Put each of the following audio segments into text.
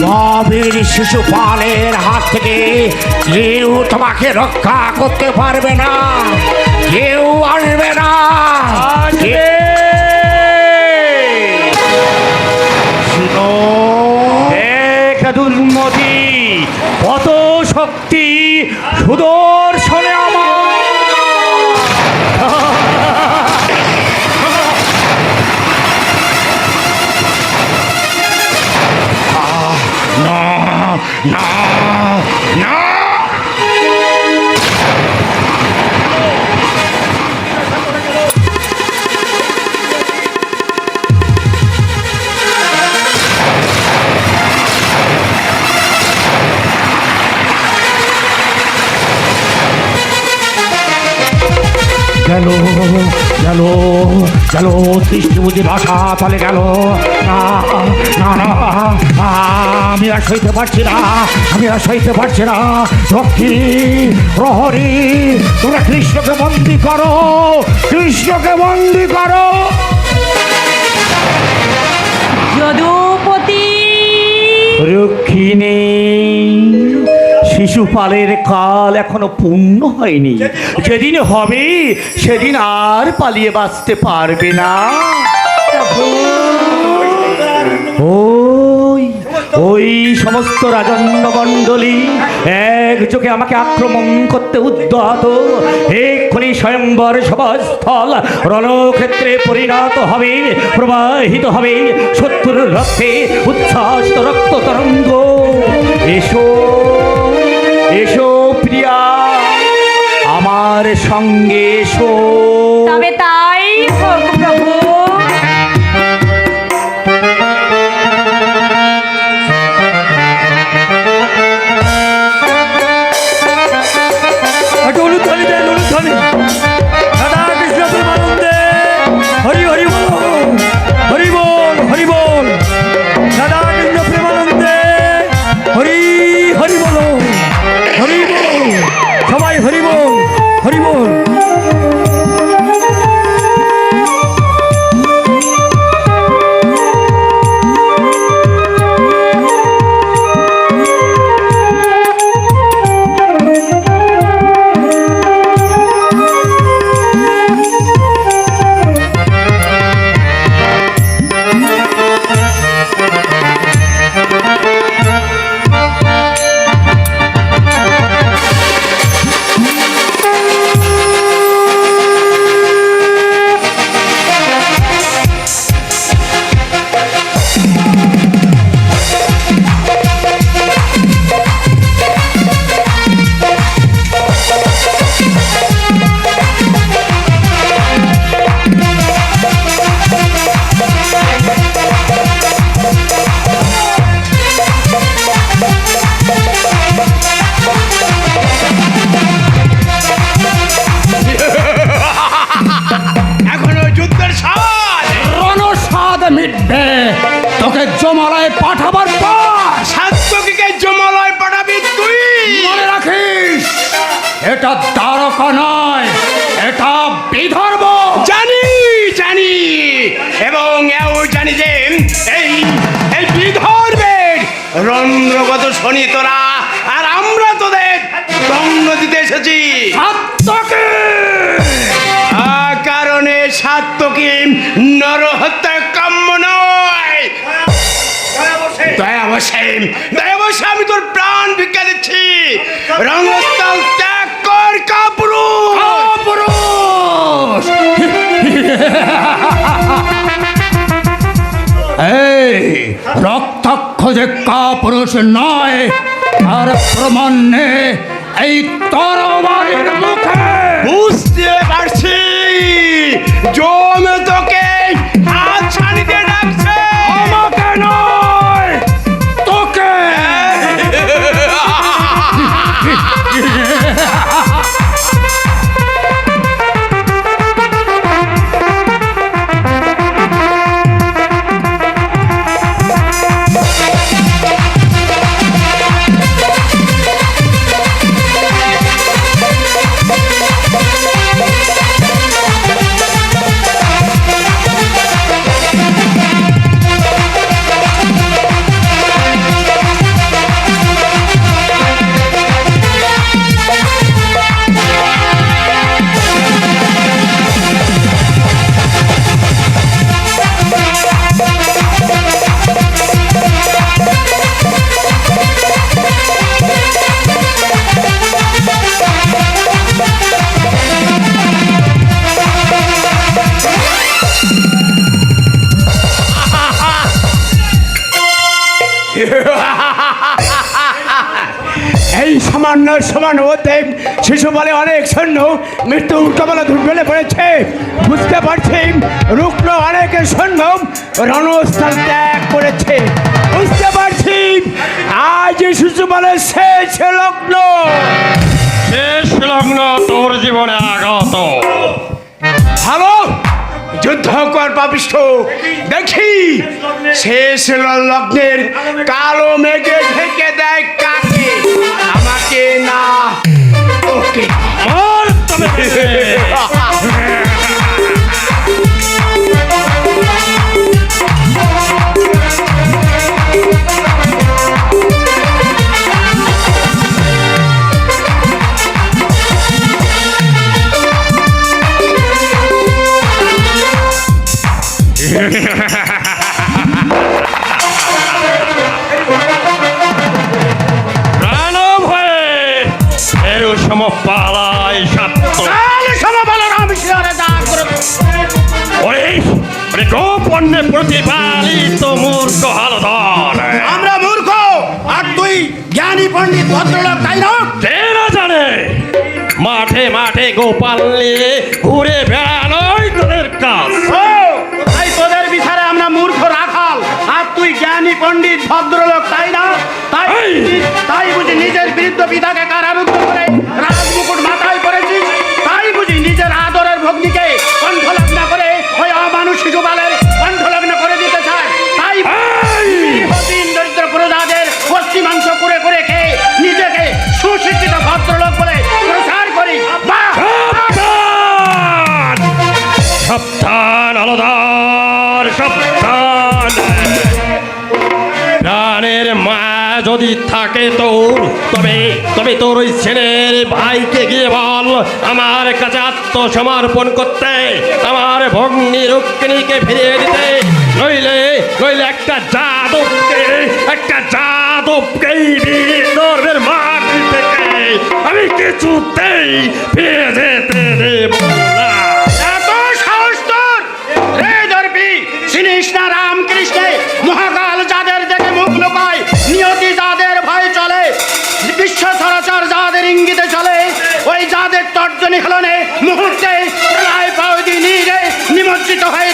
মহাবীর শিশুপালের হাত থেকে কেউ তোমাকে রক্ষা করতে পারবে না। কেউ আসবে না। দুর্মতি কত শক্তি সুদর্শনে না না গেল গেল গেল দৃষ্টি বুঝি ভাষা তলে গেল। না না না আমি আর সইতে পারছি না আমি আর সইতে পারছি না। লক্ষ্মী প্রহরী তোমরা কৃষ্ণকে বন্দি করো কৃষ্ণকে বন্দি করো। যদুপতি। রক্ষিণী। শিশুপালের কাল এখনও পূর্ণ হয়নি। যেদিন হবে সেদিন আর পালিয়ে বাঁচতে পারবে না। ওই ওই সমস্ত রাজন্য মণ্ডলী এক চোখে আমাকে আক্রমণ করতে উদ্যত। এক্ষুনি স্বয়ম্বর সভাস্থল রণক্ষেত্রে পরিণত হবে প্রবাহিত হবে। শত্রুর রক্তে উচ্ছ্বাসিত রক্ত তরঙ্গ। এসো। এসো প্রিয়া আমার সঙ্গে এসো। তবে তাই প্রভু। মিটবে। তোকে জমালয়ে পাঠাবার পর। সাত্যকীকে জমালয় পাঠাবি তুই। মনে রাখিস এটা দ্বারকা নয় এটা বিদর্ভ জানি জানি এবং এও জানি যে এই এই বিধর্মের রন্ধ্রগত শনি তোরা আর আমরা তোদের দণ্ড দিতে এসেছি। সত্যকে দয়াবশেম দয়াবশে আমি তোর প্রাণ ভিক্ষা দিচ্ছি। রঙ্গস্থল ত্যাগ কর কাপুরু পুরুষ এই রক্তাক্ষ যে কাপুরুষ নয় আর প্রমাণে এই তরবারির মুখে। বুঝতে পারছি। জমে তোকে এই সামান্য সমান হতে শিশু বলে অনেক সৈন্য মৃত্যু উল্টোবেলা দুর্বলে পড়েছে। বুঝতে পারছি রুগ্ন অনেকের সৈন্য রণস্থান ত্যাগ করেছে। বুঝতে পারছি আজ শিশু বলে শেষ লগ্ন শেষ লগ্ন তোর জীবনে আগত। ভালো যুদ্ধ কর পাপিষ্ঠ। দেখি। শেষ লগ্নের কালো মেঘে ঢেকে দেয় কাকে? আমাকে না। ওকে। নিয়ে ঘুরে বেড়ানোই তোদের কাজ। তাই তোদের বিচারে আমরা মূর্খ রাখাল? আর তুই জ্ঞানী পণ্ডিত ভদ্রলোক তাই না? তাই তাই বুঝি নিজের বৃদ্ধ পিতাকে কারারুদ্ধ করে রাজমুকুট মাথায় তবে তবে তোর ওই ছেলের ভাইকে গিয়ে বল, আমার কাছে আত্মসমর্পণ করতে, আমার ভগ্নি রুক্মিণীকে ফিরিয়ে দিতে। নইলে নইলে একটা যাদবকে একটা যাদবকে বিদর্ভের মাটি থেকে আমি কিছুতেই ফিরে যেতে দেব এত সাহস তোর! রে দর্পি চিনিস না যাদের তর্জনী খেলনে মুহূর্তে প্রলয় পাউদি হয়ে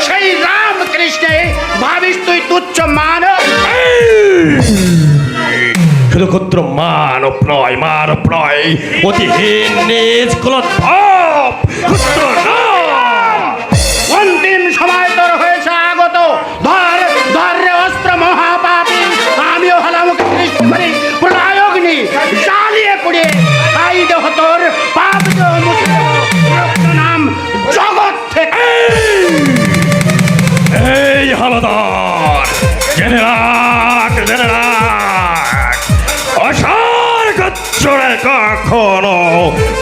সেই ভাবিস তুই তুচ্ছ মান। শুধু ক্ষুদ্র মানব নয় মানব নয় অতিহীন নিজ কুলত ক্ষুদ্র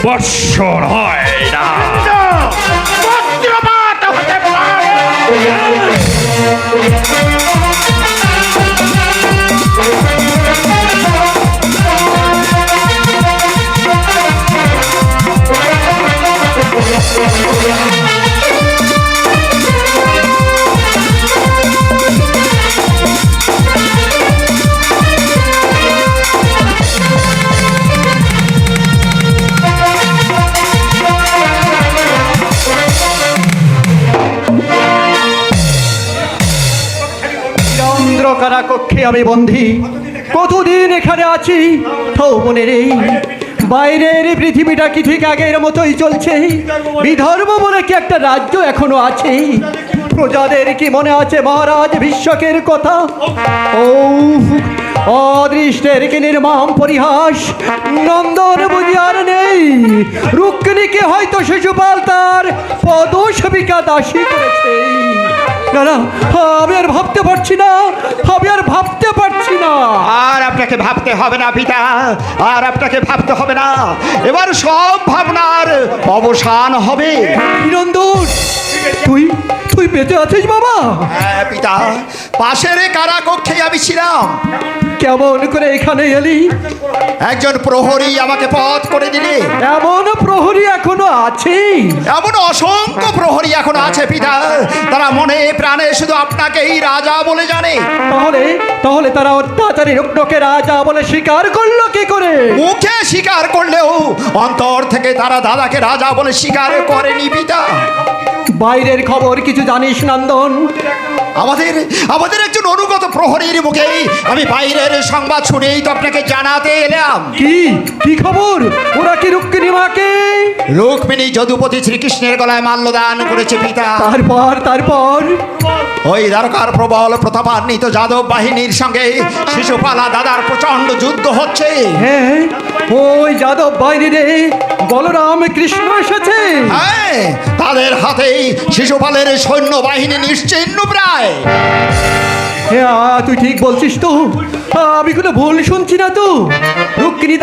বৎসর হয় না। বজ্রপাত পারে আমি বন্ধি কতদিন এখানে আছি? মনে নেই। বাইরের পৃথিবীটা কি ঠিক আগের মতোই চলছে? বিধর্ম বলে কি একটা রাজ্য এখনও আছে? প্রজাদের কি মনে আছে মহারাজ বিশ্বকের কথা? ও অদৃষ্টের কি নির্মাম পরিহাস? নন্দন বুঝি আর নেই। রুক্মিণীকে হয়তো শিশুপাল তার পদসবিকা দাসী করেছে। না না আমি আর ভাবতে পারছি না আমি আর ভাবতে পারছি না। আর আপনাকে ভাবতে হবে না পিতা আর আপনাকে ভাবতে হবে না। এবার সব ভাবনার অবসান হবে। বিনন্দন তুই তুই বেঁচে আছিস বাবা? হ্যাঁ পিতা। পাশের কারা কক্ষে আমি ছিলাম। কেমন করে এখানে এলি? একজন প্রহরী আমাকে পথ করে দিলে। এমন প্রহরী এখনও আছে? এমন অসংখ্য প্রহরী এখন আছে পিতা। তারা মনে প্রাণে শুধু আপনাকেই রাজা বলে জানে। তাহলে তাহলে তারা অত্যাচারী রুগ্নকে রাজা বলে স্বীকার করল কি করে? মুখে স্বীকার করলেও অন্তর থেকে তারা দাদাকে রাজা বলে স্বীকার করেনি পিতা। বাইরের খবর কিছু জানিস নন্দন? আমাদের আমাদের একজন অনুগত প্রহরীর মুখে আমি বাইরের সংবাদ শুনেই তো আপনাকে জানাতে এলাম। কি? কি খবর? ওরা কি রুক্মিণী মাকে রুক্মিণী যদুপতি শ্রীকৃষ্ণের গলায় মাল্যদান করেছে পিতা। তারপর তারপর? ওই দ্বারকার প্রবল প্রতাপান্বিত যাদব বাহিনীর সঙ্গে শিশুপালা দাদার প্রচণ্ড যুদ্ধ হচ্ছে। হ্যাঁ ওই যাদব বাইরে বলরাম কৃষ্ণ এসেছে। হ্যাঁ তাদের হাতেই শিশুপালের সৈন্য বাহিনী নিশ্চিহ্ন প্রায়। হ্যাঁ তুই ঠিক বলছিস তো। আমি কোনো ভুল শুনছি না তো। রুক্মিণী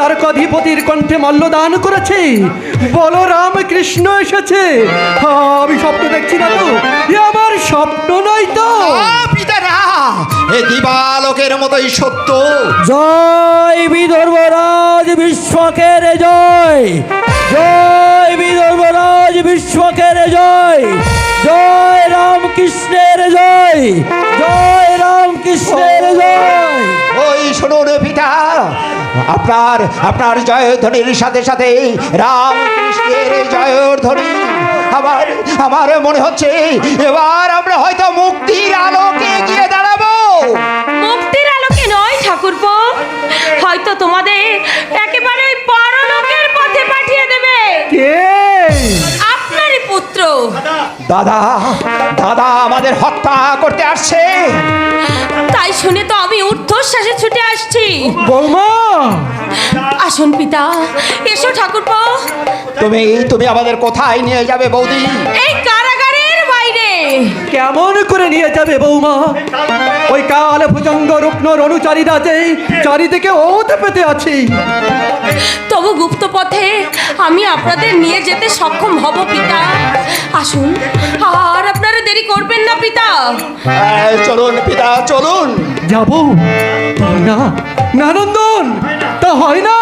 কণ্ঠে মল্লদান করেছে। বলরাম কৃষ্ণ এসেছে আমি স্বপ্ন দেখছি না তো। আমার স্বপ্ন নয় তো। পিতারা এ দিবালোকের মতোই সত্য। জয় বিদর্ভরাজ বিশ্বকের জয়। জয় বিদর্ভরাজ বিশ্বকের জয়। জয় রামকৃষ্ণের জয়। জয়। রামকৃষ্ণের জয়। ওই শুনুন পিতা আপনার আপনার জয়ধ্বনির সাথে সাথে রাম কৃষ্ণের জয়ধ্বনি আমার আমার মনে হচ্ছে এবার আমরা হয়তো মুক্তির আলোকে গিয়ে দাঁড়াবো। মুক্তির আলোকে নয় ঠাকুরপো। হয়তো তোমাদের একেবারে পরলোকের পথে পাঠিয়ে দেবে। কে? পুত্র। দাদা দাদা আমাদের হত্যা করতে আসছে। তাই শুনে তো আমি ঊর্ধ্বশ্বাসে ছুটে আসছি। বৌমা। আসুন পিতা এসো ঠাকুরপো। তুমি তুমি আমাদের কোথায় নিয়ে যাবে বৌদি? এই কেমন করে নিয়ে যাবে বৌমা? ওই কাল ভুজঙ্গ রুগ্নর অনুচারীরা যে চারিদিকে ওতে পেতে আছি। তবু গুপ্ত পথে আমি আপনাদের নিয়ে যেতে সক্ষম হব পিতা। আসুন আর আপনারা দেরি করবেন না পিতা। হ্যাঁ, চলুন পিতা চলুন। যাব? না না। নন্দন তা হয় না।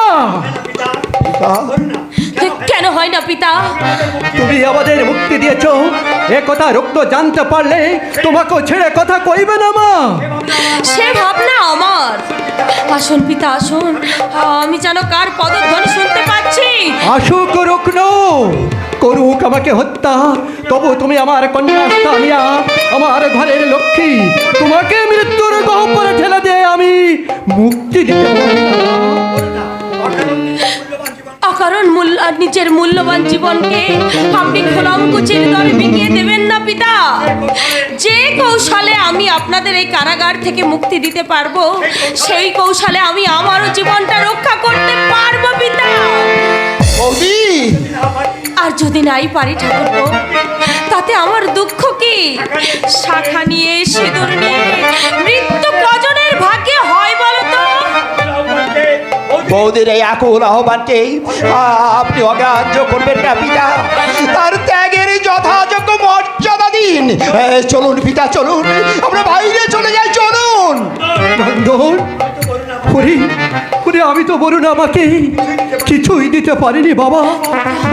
কেন হয় না পিতা? তুমি আমাদের মুক্তি দিয়েছ। এ কথা রুগ্ন জানতে পারলে তোমাকেও ছেড়ে কথা কইবে না মা। সে ভাবনা আমার। আসুন পিতা আসুন। আমি যেন কার পদধ্বনি শুনতে পাচ্ছি। আসুক রুগ্ন করুক আমাকে হত্যা। তবু তুমি আমার কন্যা স্থানিয়া আমার ঘরের লক্ষ্মী তোমাকে মৃত্যুর গহ্বরে ঠেলে দিয়ে আমি মুক্তি দিতে অকারণ মূল্য নিজের মূল্যবান জীবনকে আপনি খোলামকুচির দরে বিকিয়ে দেবেন না পিতা। যে কৌশলে আমি আপনাদের এই কারাগার থেকে মুক্তি দিতে পারব সেই কৌশলে আমি আমারও জীবনটা রক্ষা করতে পারব পিতা। আর যদি নাই পারি ঠাকুর তাতে আমার দুঃখ কি? শাখা নিয়ে সিঁদুর নিয়ে মৃত্যু বৌদির এই আকুল আহ্বানকে আপনি অগ্রাহ্য করবেন না, পিতা। তার ত্যাগের যথাযোগ্য মর্যাদা দিন। চলুন, পিতা, চলুন। আমরা বাইরে চলে যাই, চলুন। ওরে আমি তো বলুন আমাকে, কিছুই দিতে পারিনি বাবা।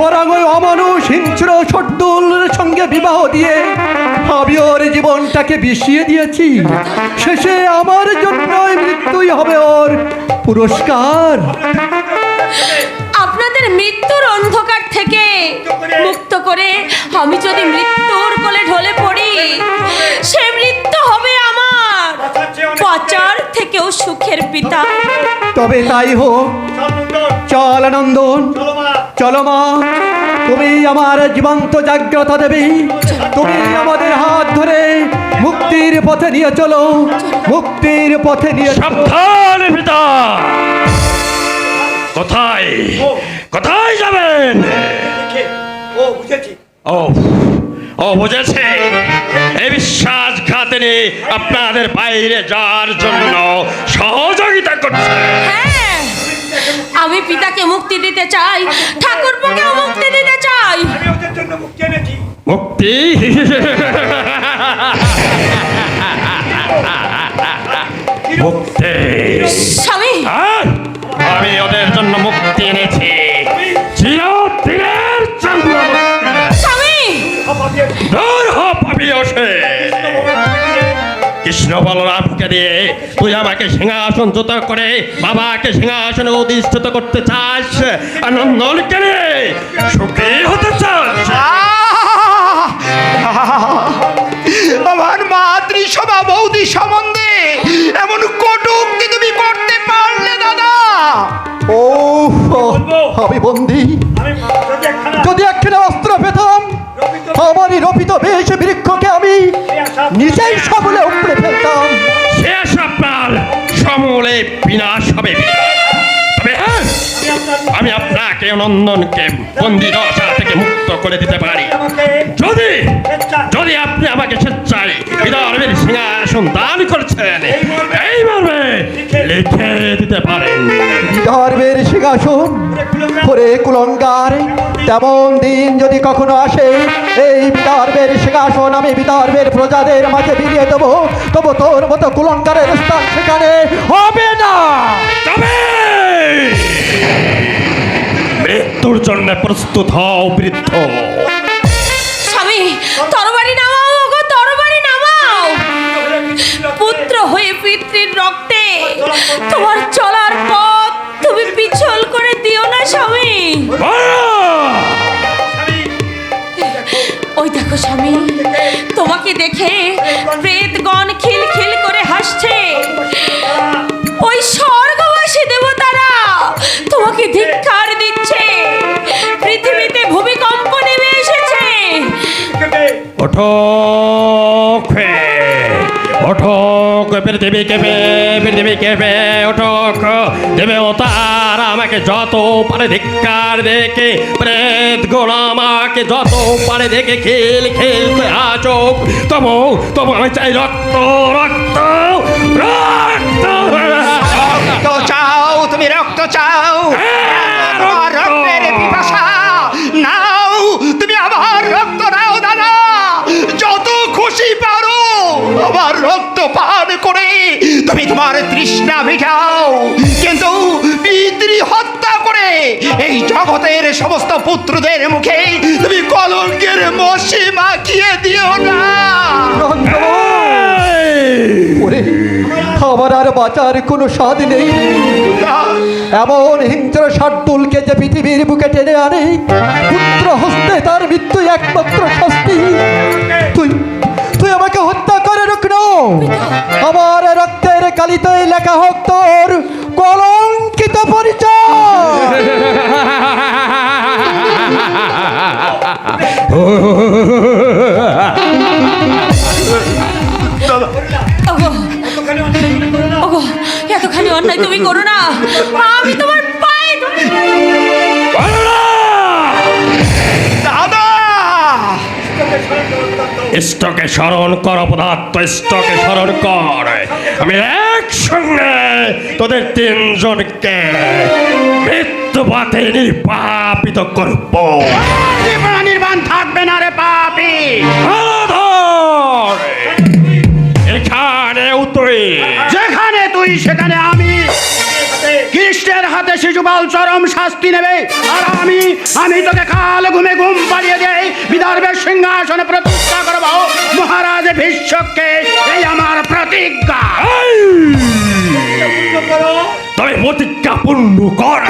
বরং ওই অমানুষ হিংস্র সর্দুলের সঙ্গে বিবাহ দিয়ে আমি ওর জীবনটাকে বিষিয়ে দিয়েছি। শেষে আমার জন্যই মৃত্যুই হবে ওর পুরস্কার। আপনাদের মৃত্যুর অন্ধকার থেকে মুক্ত করে আমি যদি মৃত্যুর কোলে ঢলে তুমিও পিতা। তবে তাই হোক চল নন্দন। চলো মা। তুমি আমার জীবন্ত জাগ্রতা দেবী। তুমি আমাদের হাত ধরে মুক্তির পথে নিয়ে চলো। মুক্তির পথে নিয়ে সাবধান পিতা। কোথায়? কোথায় যাবেন? ও বুঝেছি। ও। ও বুঝেছে? এই বিশ্বাসঘাতিনী আপনাদের বাইরে যাওয়ার জন্য। সহযোগিতা করছে। হ্যাঁ আমি পিতাকে মুক্তি দিতে চাই ঠাকুরপোকেও মুক্তি দিতে চাই। আমি ওদের জন্য মুক্তি মুক্তি? বলরামকে দিয়ে তুই আমাকে সিংহাসন করে বাবাকে সিংহাসনে অধিষ্ঠিত করতে চাস? আর নন্দনকে সুখী হতে চাস? আমার মাতৃসভা বৌদি সম্বন্ধে এমন কটুক্তি তুমি করতে পারলে দাদা! ও আমি বন্দি। যদি একখানা অস্ত্র আমারই রপিত বেশ বৃক্ষকে আমি নিজেই সবলে উপড়ে ফেলতাম। শেষ আপনার সমূলে বিনাশ হবে। হ্যাঁ আমি আপনাকে নন্দনকে বন্দি দশা থেকে মুক্ত করে দিতে পারি। যদি যদি আপনি আমাকে স্বেচ্ছায় বিদর্ভের সিংহাসন দান করছেন এই মর্মে লিখে দিতে পারেন। বিদর্ভের সিংহাসন পরে কুলঙ্গার তেমন দিন যদি কখনো আসে এই বিদর্ভের সিংহাসন আমি বিদর্ভের প্রজাদের মাঝে বিলিয়ে দেবো তবু তোর মতো কুলঙ্গারের স্থান সেখানে হবে না। তবে মৃত্যুর জন্য প্রস্তুত হও বৃদ্ধ। স্বামী তরবারি নামাও গো তরবারি নামাও। পুত্র হয়ে পিতৃর রক্তে তোমার চলার পথ তুমি পিছল করে দিও না স্বামী। ওই দেখো স্বামী তোমাকে দেখে প্রেতগণ খিল খিল করে হাসছে। ওঠো খে ওঠো পৃথিবী কেঁপে পৃথিবী কেঁপে ওঠো দেবে ও তার আমাকে যত পারে ধিক্কার দেখে প্রেত গোড় আমাকে যত পারে দেখে খেল খেলতে আচক। তবু তবু আমি চাই রক্ত রক্ত রক্ত। চাও তুমি রক্ত চাও। তোমার রক্তের পিপাসা নাও আমার রক্ত পান করে তুমি তোমার তৃষ্ণা মিটাও। কিন্তু পিতৃ হত্যা করে এই জগতের সমস্ত পুত্রদের মুখে তুমি কলঙ্কের মশি মাখিয়ে দিও না। আমার আর বাঁচার কোনো স্বাদ নেই। এমন হিংস্র শার্দুলকে যে পৃথিবীর বুকে টেনে আনে পুত্র হস্তে তার মৃত্যু একমাত্র শাস্তি। আমার রক্তের কালিতে লেখা হোক তোর কলঙ্কিত পরিচয় এতখানি অন্যায় তুমি করো না। স্টকে স্মরণ কর পদার্থ স্টকে স্মরণ কর। আমি একসঙ্গে তোদের তিনজনকে মৃত্যু পথে নির্বাপিত করব। নির্বাণ থাকবে না রে পাপি! এখানেও তুই যেখানে তুই সেখানে শিশুপাল চরম শাস্তি নেবে। আর আমি আমি তোকে কাল ঘুমে ঘুম পাড়িয়ে দেই। বিদর্ভের সিংহাসনে প্রতিষ্ঠা করব। মহারাজ ভীষ্মকে এই আমার প্রতিজ্ঞা। তবে প্রতিজ্ঞা পূর্ণ কর।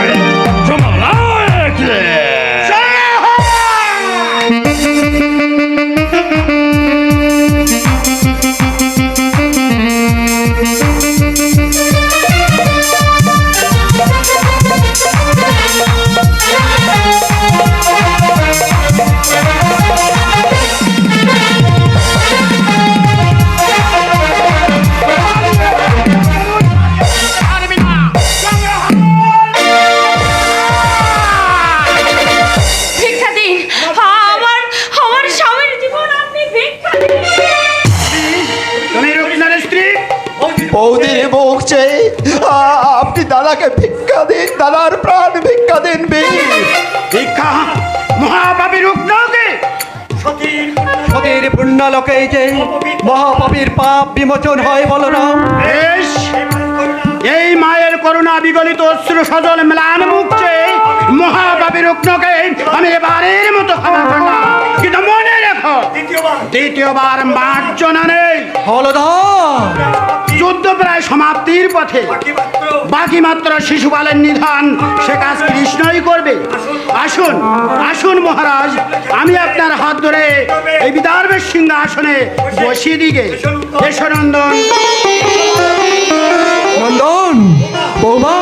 দাদাকে ভিক্ষা দিন দাদার প্রাণ ভিক্ষা দিন ভিক্ষা মহাপাপী রুগ্নকে সতীর পুণ্যালোকে যে মহাপাপীর পাপ বিমোচন হয় বলরাম এই মায়ের করুণা বিগলিত অশ্রু সজল ম্লান মুখছে। মহাপাপী রুগ্নকে আমি এবারের মতো ক্ষমা করলাম। কিন্তু মনে রেখো দ্বিতীয়বার। মার্জনা নেই। হলধর প্রায় সমাপ্তির পথে বাকি মাত্র শিশুপালের নিধান সে কাজ কৃষ্ণই করবে। আসুন। আসুন মহারাজ আমি আপনার হাত ধরে এই বিদর্ভের সিংহাসনে বসিয়ে দিকে। কেশনন্দন নন্দন বৌমা।